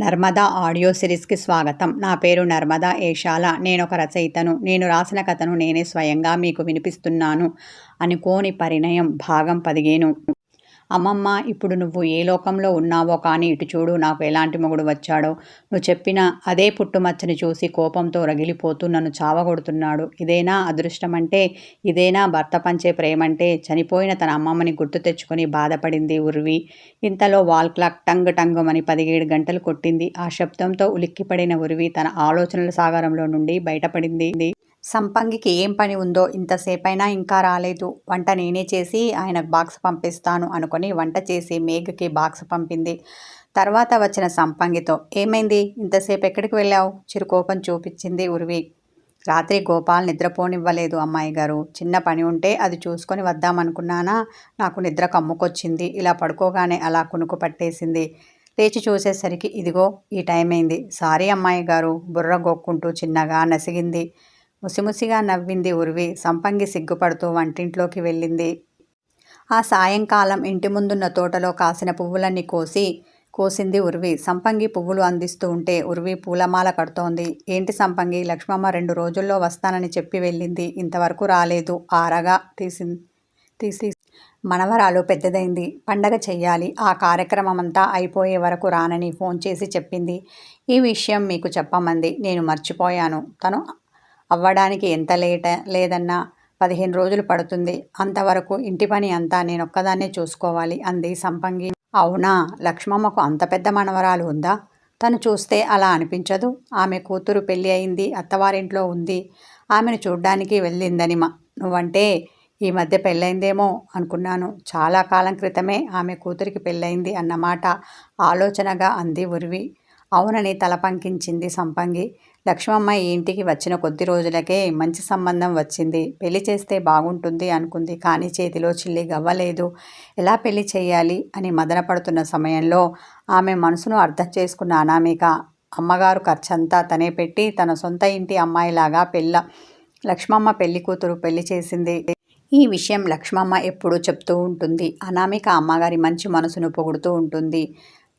Narmada audio సిరీస్కి స్వాగతం. నా పేరు నర్మదా ఏషాల. నేను ఒక రచయితను. నేను రాసిన కథను నేనే స్వయంగా మీకు వినిపిస్తున్నాను అనుకోని పరిణయం భాగం పదిహేను. అమ్మమ్మ ఇప్పుడు నువ్వు ఏ లోకంలో ఉన్నావో కానీ ఇటు చూడు నాకు ఎలాంటి మొగుడు వచ్చాడో. నువ్వు చెప్పిన అదే పుట్టుమచ్చని చూసి కోపంతో రగిలిపోతూ నన్ను చావగొడుతున్నాడు. ఇదేనా అదృష్టం అంటే ఇదేనా భర్త పంచే ప్రేమంటే? చనిపోయిన తన అమ్మమ్మని గుర్తు తెచ్చుకొని బాధపడింది ఉర్వి. ఇంతలో వాల్ క్లాక్ టంగ్ టంగుమని పదిహేడు గంటలు కొట్టింది. ఆ శబ్దంతో ఉలిక్కిపడిన ఉరివి తన ఆలోచనల సాగరంలో నుండి బయటపడింది. సంపంగికి ఏం పని ఉందో ఇంతసేపైనా ఇంకా రాలేదు. వంట నేనే చేసి ఆయనకు బాక్స్ పంపిస్తాను అనుకొని వంట చేసి మేఘకి బాక్స్ పంపింది. తర్వాత వచ్చిన సంపంగితో ఏమైంది? ఇంతసేపు ఎక్కడికి వెళ్ళావు? చిరుకోపం చూపించింది ఉరివి. రాత్రి గోపాల్ నిద్రపోనివ్వలేదు అమ్మాయి గారు. చిన్న పని ఉంటే అది చూసుకొని వద్దామనుకున్నానా? నాకు నిద్ర కమ్ముకొచ్చింది. ఇలా పడుకోగానే అలా కునుకు పట్టేసింది. లేచి చూసేసరికి ఇదిగో ఈ టైం అయింది సారీ అమ్మాయి గారు. బుర్ర గొక్కుంటూ చిన్నగా నసిగింది. ముసిముసిగా నవ్వింది ఉర్వి. సంపంగి సిగ్గుపడుతూ వంటింట్లోకి వెళ్ళింది. ఆ సాయంకాలం ఇంటి ముందున్న తోటలో కాసిన పువ్వులన్నీ కోసి కోసింది ఉర్వి. సంపంగి పువ్వులు అందిస్తూ ఉంటే ఉర్వి పూలమాల కడుతోంది. ఏంటి సంపంగి? లక్ష్మమ్మ రెండు రోజుల్లో వస్తానని చెప్పి వెళ్ళింది. ఇంతవరకు రాలేదు. ఆరగా తీసి తీసి మనవరాలు పెద్దదైంది. పండగ చెయ్యాలి. ఆ కార్యక్రమం అంతా అయిపోయే వరకు రానని ఫోన్ చేసి చెప్పింది. ఈ విషయం మీకు చెప్పమంది. నేను మర్చిపోయాను. తను అవ్వడానికి ఎంత లేట లేదన్నా పదిహేను రోజులు పడుతుంది. అంతవరకు ఇంటి పని అంతా నేనొక్కదాన్నే చూసుకోవాలి అంది సంపంగి. అవునా లక్ష్మమ్మకు అంత పెద్ద మనవరాలు ఉందా? తను చూస్తే అలా అనిపించదు. ఆమె కూతురు పెళ్ళి అయింది అత్తవారింట్లో ఉంది. ఆమెను చూడ్డానికి వెళ్ళిందని మా నువ్వంటే ఈ మధ్య పెళ్ళైందేమో అనుకున్నాను. చాలా కాలం క్రితమే ఆమె కూతురికి పెళ్ళయింది అన్నమాట ఆలోచనగా అంది ఉరివి. అవునని తల పంకించింది సంపంగి. లక్ష్మమ్మ ఈ ఇంటికి వచ్చిన కొద్ది రోజులకే మంచి సంబంధం వచ్చింది. పెళ్ళి చేస్తే బాగుంటుంది అనుకుంది. కానీ చేతిలో చిల్లి గవ్వలేదు. ఎలా పెళ్ళి చేయాలి అని మదనపడుతున్న సమయంలో ఆమె మనసును అర్థం చేసుకున్న అనామిక అమ్మగారు ఖర్చంతా తనే పెట్టి తన సొంత ఇంటి అమ్మాయిలాగా పెళ్ళ లక్ష్మమ్మ పెళ్ళి కూతురు పెళ్ళి చేసింది. ఈ విషయం లక్ష్మమ్మ ఎప్పుడూ చెప్తూ ఉంటుంది. అనామిక అమ్మగారి మంచి మనసును పొగుడుతూ ఉంటుంది.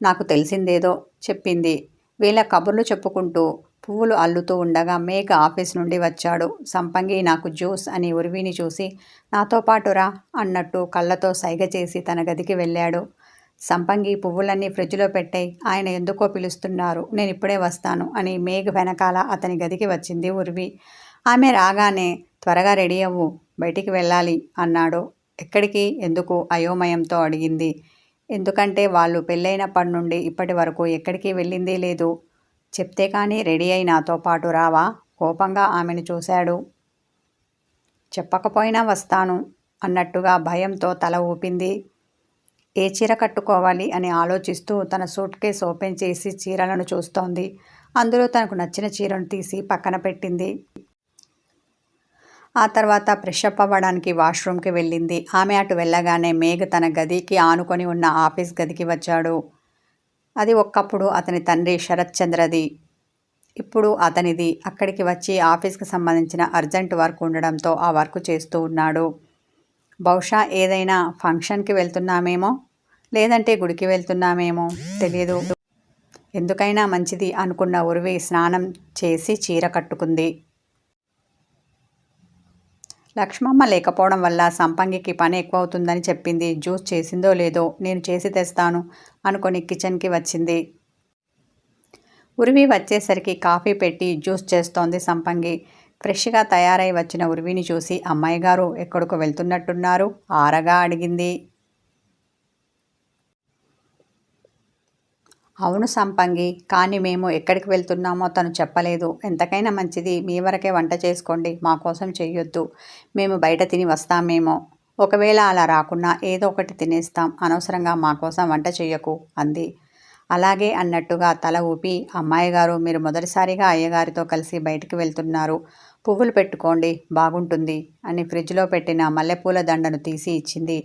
నాకు తెలిసిందేదో చెప్పింది. వీళ్ళ కబుర్లు చెప్పుకుంటూ పువ్వులు అల్లుతూ ఉండగా మేఘ ఆఫీస్ నుండి వచ్చాడు. సంపంగి నాకు జ్యూస్ అని ఉరివిని చూసి నాతో పాటు రా అన్నట్టు కళ్ళతో సైగ చేసి తన గదికి వెళ్ళాడు. సంపంగి పువ్వులన్నీ ఫ్రిడ్జ్లో పెట్టాయి ఆయన ఎందుకో పిలుస్తున్నారు నేను ఇప్పుడే వస్తాను అని మేఘ వెనకాల అతని గదికి వచ్చింది ఉర్వి. ఆమె రాగానే త్వరగా రెడీ అవ్వు బయటికి వెళ్ళాలి అన్నాడు. ఎక్కడికి? ఎందుకు? అయోమయంతో అడిగింది. ఎందుకంటే వాళ్ళు పెళ్ళైనప్పటి నుండి ఇప్పటి వరకు ఎక్కడికి వెళ్ళిందే లేదు. చెప్తే కానీ రెడీ అయి నాతో పాటు రావా? కోపంగా ఆమెను చూశాడు. చెప్పకపోయినా వస్తాను అన్నట్టుగా భయంతో తల ఊపింది. ఏ చీర కట్టుకోవాలి అని ఆలోచిస్తూ తన సూట్ కేస్ ఓపెన్ చేసి చీరలను చూస్తోంది. అందులో తనకు నచ్చిన చీరను తీసి పక్కన పెట్టింది. ఆ తర్వాత ఫ్రెషప్ అవ్వడానికి వాష్రూమ్కి వెళ్ళింది. ఆమె అటు వెళ్ళగానే మేఘ తన గదికి ఆనుకొని ఉన్న ఆఫీస్ గదికి వచ్చాడు. అది ఒకప్పుడు అతని తండ్రి శరత్ చంద్రది ఇప్పుడు అతనిది. అక్కడికి వచ్చి ఆఫీస్కి సంబంధించిన అర్జెంట్ వర్క్ ఉండడంతో ఆ వర్క్ చేస్తూ ఉన్నాడు. బహుశా ఏదైనా ఫంక్షన్కి వెళ్తున్నామేమో? లేదంటే గుడికి వెళ్తున్నామేమో? తెలియదు ఎందుకైనా మంచిది అనుకున్న ఉరివి స్నానం చేసి చీర కట్టుకుంది. లక్ష్మమ్మ లేకపోవడం వల్ల సంపంగికి పని ఎక్కువ అవుతుందని చెప్పింది. జ్యూస్ చేసిందో లేదో నేను చేసి తెస్తాను. అనుకొని కిచెన్కి వచ్చింది. ఉరివి వచ్చేసరికి కాఫీ పెట్టి జ్యూస్ చేస్తోంది సంపంగి. ఫ్రెష్గా తయారై వచ్చిన ఉరివిని చూసి అమ్మాయి గారు ఎక్కడికో వెళ్తున్నట్టున్నారు. ఆరగా అడిగింది. అవును సంపంగి కానీ మేము ఎక్కడికి వెళ్తున్నామో తను చెప్పలేదు. ఎంతకైనా మంచిది మీ వరకే వంట చేసుకోండి మా కోసం చెయ్యొద్దు. మేము బయట తిని వస్తామేమో. ఒకవేళ అలా రాకున్నా ఏదో ఒకటి తినేస్తాం. అనవసరంగా మా కోసం వంట చెయ్యకు అంది. అలాగే అన్నట్టుగా తల ఊపి అమ్మాయి గారు మీరు మొదటిసారిగా అయ్యగారితో కలిసి బయటికి వెళ్తున్నారు. పువ్వులు పెట్టుకోండి బాగుంటుంది అని ఫ్రిడ్జ్లో పెట్టిన మల్లెపూల దండను తీసి ఇచ్చింది.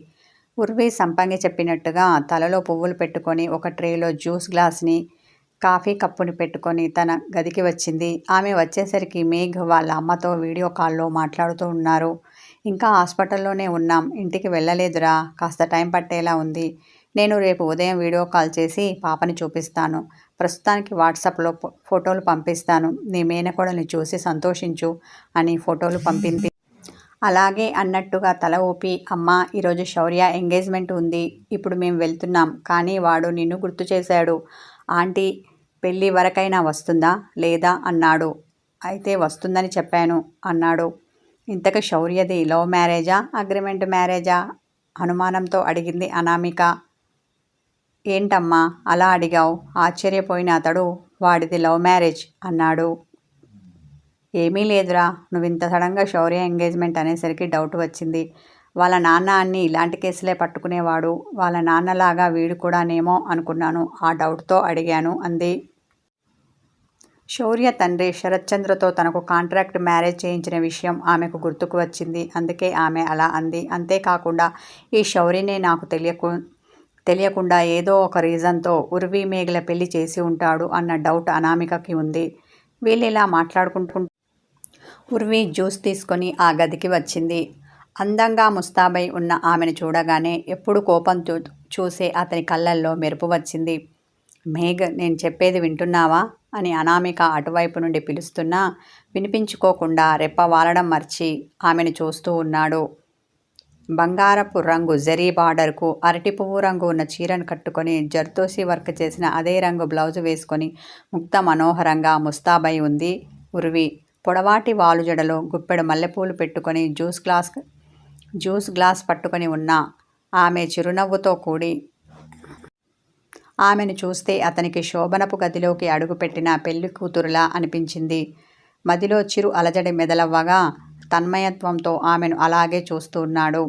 ఉర్వి సంపంగి చెప్పినట్టుగా తలలో పువ్వులు పెట్టుకొని ఒక ట్రేలో జ్యూస్ గ్లాస్ని కాఫీ కప్పుని పెట్టుకొని తన గదికి వచ్చింది. ఆమె వచ్చేసరికి మేఘ్ వాళ్ళ అమ్మతో వీడియో కాల్లో మాట్లాడుతూ ఉన్నారు. ఇంకా హాస్పిటల్లోనే ఉన్నాం. ఇంటికి వెళ్ళలేదురా. కాస్త టైం పట్టేలా ఉంది. నేను రేపు ఉదయం వీడియో కాల్ చేసి పాపని చూపిస్తాను. ప్రస్తుతానికి వాట్సాప్లో ఫోటోలు పంపిస్తాను. నీ మేనకోడల్ని చూసి సంతోషించు అని ఫోటోలు పంపింది. అలాగే అన్నట్టుగా తల ఊపి అమ్మ ఈరోజు శౌర్య ఎంగేజ్మెంట్ ఉంది. ఇప్పుడు మేము వెళ్తున్నాం. కానీ వాడు నిన్ను గుర్తు చేశాడు. ఆంటీ పెళ్ళి వరకైనా వస్తుందా? లేదా? అన్నాడు. అయితే వస్తుందని చెప్పాను అన్నాడు. ఇంతకు శౌర్యది లవ్ మ్యారేజా అగ్రిమెంట్ మ్యారేజా? అనుమానంతో అడిగింది అనామిక. ఏంటమ్మా అలా అడిగావు? ఆశ్చర్యపోయిన అతడు వాడిది లవ్ మ్యారేజ్ అన్నాడు. ఏమీ లేదురా నువ్వు ఇంత సడన్గా శౌర్య ఎంగేజ్మెంట్ అనేసరికి డౌట్ వచ్చింది. వాళ్ళ నాన్న అన్ని ఇలాంటి కేసులే పట్టుకునేవాడు. వాళ్ళ నాన్నలాగా వీడు కూడానేమో అనుకున్నాను. ఆ డౌట్తో అడిగాను అంది. శౌర్య తండ్రి శరత్చంద్రతో తనకు కాంట్రాక్ట్ మ్యారేజ్ చేయించిన విషయం ఆమెకు గుర్తుకు వచ్చింది. అందుకే ఆమె అలా అంది. అంతేకాకుండా ఈ శౌర్యనే నాకు తెలియకు తెలియకుండా ఏదో ఒక రీజన్తో ఉర్వి మేఘల పెళ్ళి చేసి ఉంటాడు అన్న డౌట్ అనామికకి ఉంది. వీళ్ళు ఇలా మాట్లాడుకుంటూ ఉర్వి జ్యూస్ తీసుకొని ఆ గదికి వచ్చింది. అందంగా ముస్తాబై ఉన్న ఆమెను చూడగానే ఎప్పుడు కోపం చూ చూసే అతని కళ్ళల్లో మెరుపు వచ్చింది. మేఘ్ నేను చెప్పేది వింటున్నావా? అని అనామిక అటువైపు నుండి పిలుస్తున్నా వినిపించుకోకుండా రెప్ప వాలడం మర్చి ఆమెను చూస్తూ ఉన్నాడు. బంగారపు రంగు జరీ బార్డర్కు అరటి పువ్వు రంగు ఉన్న చీరను కట్టుకొని జర్దోసి వర్క్ చేసిన అదే రంగు బ్లౌజ్ వేసుకొని ముక్త మనోహరంగా ముస్తాబై ఉంది. ఉర్వి పొడవాటి వాలు జడలో గుప్పెడు మల్లెపూలు పెట్టుకొని జ్యూస్ గ్లాస్ జ్యూస్ గ్లాస్ పట్టుకొని ఉన్న. ఆమె చిరునవ్వుతో కూడి ఆమెను చూస్తే అతనికి శోభనపు గదిలోకి అడుగుపెట్టిన పెళ్ళి కూతురులా అనిపించింది. మదిలో చిరు అలజడి మెదలవ్వగా తన్మయత్వంతో ఆమెను అలాగే చూస్తూ ఉన్నాడు.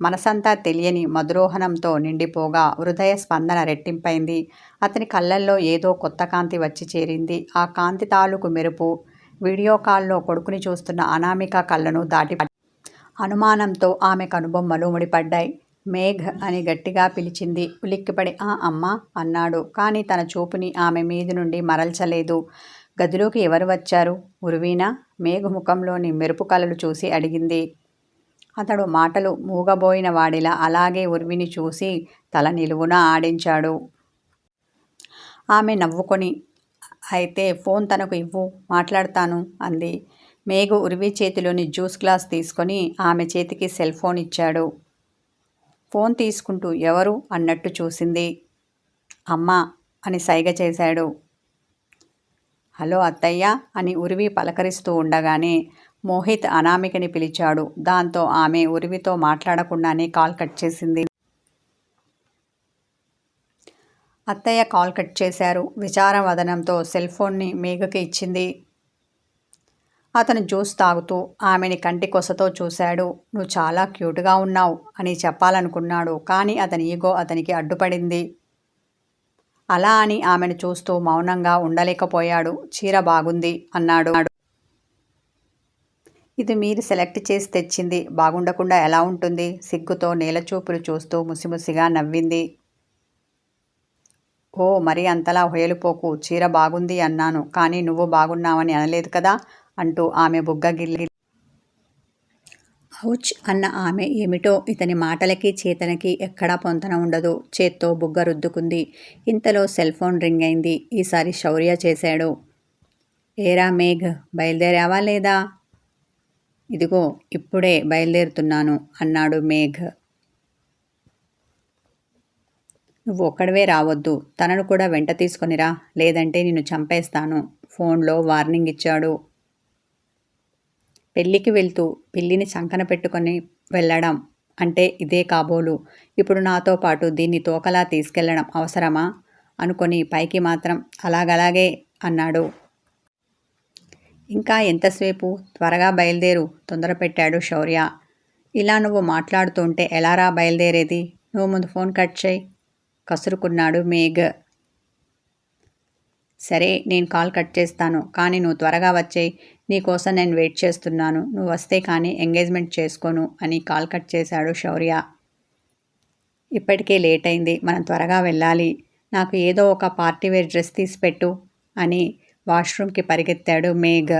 మనసంతా తెలియని మధురోహణంతో నిండిపోగా హృదయ స్పందన రెట్టింపైంది. అతని కళ్ళల్లో ఏదో కొత్త కాంతి వచ్చి చేరింది. ఆ కాంతి తాలూకు మెరుపు వీడియో కాల్లో కొడుకుని చూస్తున్న అనామిక కళ్ళను దాటి అనుమానంతో ఆమె కనుబొమ్మలు ముడిపడ్డాయి. మేఘ్ అని గట్టిగా పిలిచింది. ఉలిక్కిపడి ఆ అమ్మ అన్నాడు. కానీ తన చూపుని ఆమె మీది నుండి మరల్చలేదు. గదిలోకి ఎవరు వచ్చారు? ఉరువీనా? మేఘ ముఖంలోని మెరుపు కలలు చూసి అడిగింది. అతడు మాటలు మూగబోయిన వాడిలా అలాగే ఉర్విని చూసి తల నిలువున ఆడించాడు. ఆమె నవ్వుకొని అయితే ఫోన్ తనకు ఇవ్వు మాట్లాడతాను అంది. మేఘు ఉరివి చేతిలోని జ్యూస్ గ్లాస్ తీసుకొని ఆమె చేతికి సెల్ ఫోన్ ఇచ్చాడు. ఫోన్ తీసుకుంటూ ఎవరు అన్నట్టు చూసింది. అమ్మ అని సైగ చేశాడు. హలో అత్తయ్య అని ఉరివి పలకరిస్తూ ఉండగానే మోహిత్ అనామికని పిలిచాడు. దాంతో ఆమె ఉరివితో మాట్లాడకుండానే కాల్ కట్ చేసింది. అత్తయ్య కాల్ కట్ చేశారు. విచారవదనంతో సెల్ ఫోన్ని మేఘకి ఇచ్చింది. అతను జ్యూస్ తాగుతూ ఆమెని కంటి కొసతో చూశాడు. నువ్వు చాలా క్యూట్గా ఉన్నావు అని చెప్పాలనుకున్నాడు. కానీ అతని ఈగో అతనికి అడ్డుపడింది. అలా అని ఆమెను చూస్తూ మౌనంగా ఉండలేకపోయాడు. చీర బాగుంది అన్నాడు. ఇది మీరు సెలెక్ట్ చేసి తెచ్చింది. బాగుండకుండా ఎలా ఉంటుంది? సిగ్గుతో నేలచూపులు చూస్తూ ముసిముసిగా నవ్వింది. ఓ మరి అంతలా హొయలుపోకు చీర బాగుంది అన్నాను. కానీ నువ్వు బాగున్నావని అనలేదు కదా? అంటూ ఆమె బుగ్గ గిల్లి ఔచ్ అన్న ఆమె ఏమిటో ఇతని మాటలకి చేతనకి ఎక్కడా పొంతన ఉండదు. చేత్తో బుగ్గ రుద్దుకుంది. ఇంతలో సెల్ ఫోన్ రింగ్ అయింది. ఈసారి శౌర్య చేశాడు. ఏరా మేఘ్ బయలుదేరావా లేదా? ఇదిగో ఇప్పుడే బయలుదేరుతున్నాను అన్నాడు మేఘ్. నువ్వు ఒక్కడవే రావద్దు. తనను కూడా వెంట తీసుకొనిరా లేదంటే నిన్ను చంపేస్తాను ఫోన్లో వార్నింగ్ ఇచ్చాడు. పెళ్ళికి వెళ్తూ పిల్లిని చంకన పెట్టుకొని వెళ్ళడం అంటే ఇదే కాబోలు. ఇప్పుడు నాతో పాటు దీన్ని తోకలా తీసుకెళ్ళడం అవసరమా? అనుకొని పైకి మాత్రం అలాగలాగే అన్నాడు. ఇంకా ఎంతసేపు? త్వరగా బయలుదేరు తొందర పెట్టాడు శౌర్య. ఇలా నువ్వు మాట్లాడుతుంటే ఎలారా బయలుదేరేది? నువ్వు ముందు ఫోన్ కట్ చేయి కసురుకున్నాడు మేఘ్. సరే నేను కాల్ కట్ చేస్తాను కానీ నువ్వు త్వరగా వచ్చేయి. నీకోసం నేను వెయిట్ చేస్తున్నాను. నువ్వు వస్తే కానీ ఎంగేజ్మెంట్ చేసుకోను అని కాల్ కట్ చేశాడు శౌర్య. ఇప్పటికే లేట్ అయింది. మనం త్వరగా వెళ్ళాలి. నాకు ఏదో ఒక పార్టీ వేర్ డ్రెస్ తీసి పెట్టు అని వాష్రూమ్కి పరిగెత్తాడు మేఘ్.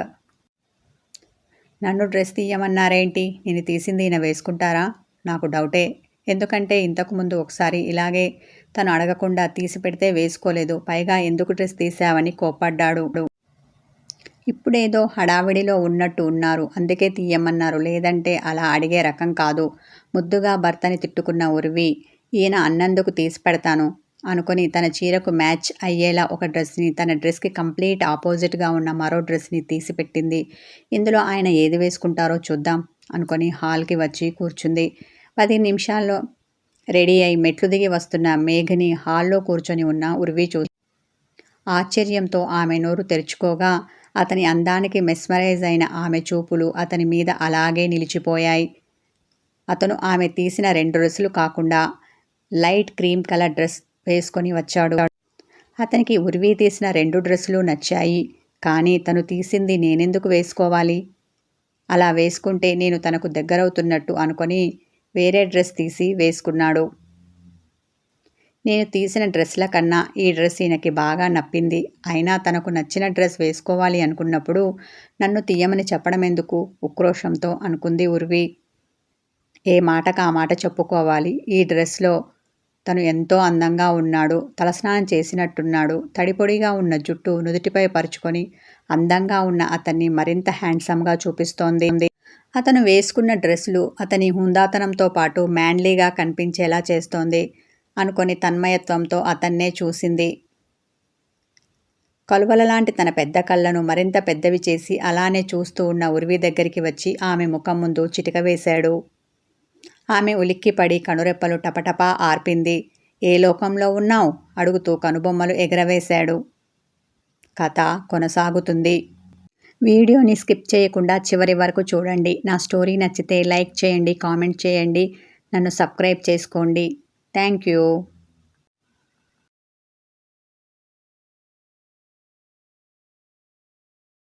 నన్ను డ్రెస్ తీయమన్నారేంటి? నేను తీసింది ఈయన వేసుకుంటారా? నాకు డౌటే. ఎందుకంటే ఇంతకుముందు ఒకసారి ఇలాగే తను అడగకుండా తీసి పెడితే వేసుకోలేదు. పైగా ఎందుకు డ్రెస్ తీసావని కోప్పడ్డాడు. ఇప్పుడేదో హడావిడిలో ఉన్నట్టు ఉన్నారు. అందుకే తీయమన్నారు. లేదంటే అలా అడిగే రకం కాదు. ముద్దుగా భర్తని తిట్టుకున్న ఉర్వి ఈయన అన్నందుకు తీసి పెడతాను అనుకుని తన చీరకు మ్యాచ్ అయ్యేలా ఒక డ్రెస్ని తన డ్రెస్కి కంప్లీట్ ఆపోజిట్గా ఉన్న మరో డ్రెస్ని తీసిపెట్టింది ఇందులో ఆయన ఏది వేసుకుంటారో చూద్దాం అనుకొని హాల్కి వచ్చి కూర్చుంది. పది నిమిషాల్లో రెడీ అయి మెట్లు దిగి వస్తున్న మేఘని హాల్లో కూర్చొని ఉన్న ఉర్వి చూ ఆశ్చర్యంతో ఆమె నోరు తెరుచుకోగా అతని అందానికి మెస్మరైజ్ అయిన ఆమె చూపులు అతని మీద అలాగే నిలిచిపోయాయి. అతను ఆమె తీసిన రెండు డ్రెస్సులు కాకుండా లైట్ క్రీమ్ కలర్ డ్రెస్ వేసుకొని వచ్చాడు. అతనికి ఉరివి తీసిన రెండు డ్రెస్సులు నచ్చాయి. కానీ తను తీసింది నేనెందుకు వేసుకోవాలి? అలా వేసుకుంటే నేను తనకు దగ్గరవుతున్నట్టు అనుకొని వేరే డ్రెస్ తీసి వేసుకున్నాడు. నేను తీసిన డ్రెస్ల కన్నా ఈ డ్రెస్ ఈయనకి బాగా నప్పింది. అయినా తనకు నచ్చిన డ్రెస్ వేసుకోవాలి అనుకున్నప్పుడు నన్ను తీయమని చెప్పడం ఎందుకు ఉక్రోషంతో అనుకుంది ఉర్వి. ఏ మాటకు ఆ మాట చెప్పుకోవాలి? ఈ డ్రెస్లో తను ఎంతో అందంగా ఉన్నాడు. తలస్నానం చేసినట్టున్నాడు. తడిపొడిగా ఉన్న జుట్టు నుదుటిపై పరుచుకొని అందంగా ఉన్న అతన్ని మరింత హ్యాండ్సమ్గా చూపిస్తోంది. అతను వేసుకున్న డ్రెస్సులు అతని హుందాతనంతో పాటు మ్యాన్లీగా కనిపించేలా చేస్తోంది. అనుకొని తన్మయత్వంతో అతన్నే చూసింది. కలువలలాంటి తన పెద్ద కళ్ళను మరింత పెద్దవి చేసి అలానే చూస్తూ ఉన్న ఉర్వి దగ్గరికి వచ్చి ఆమె ముఖం ముందు చిటిక వేశాడు. ఆమె ఉలిక్కిపడి కనురెప్పలు టపటపా ఆర్పింది. ఏ లోకంలో ఉన్నావు? అడుగుతూ కనుబొమ్మలు ఎగరవేశాడు. కథ కొనసాగుతుంది. వీడియోని స్కిప్ చేయకుండా చివరి వరకు చూడండి. నా స్టోరీ నచ్చితే లైక్ చేయండి కామెంట్ చేయండి. నన్ను సబ్స్క్రైబ్ చేసుకోండి. Thank you.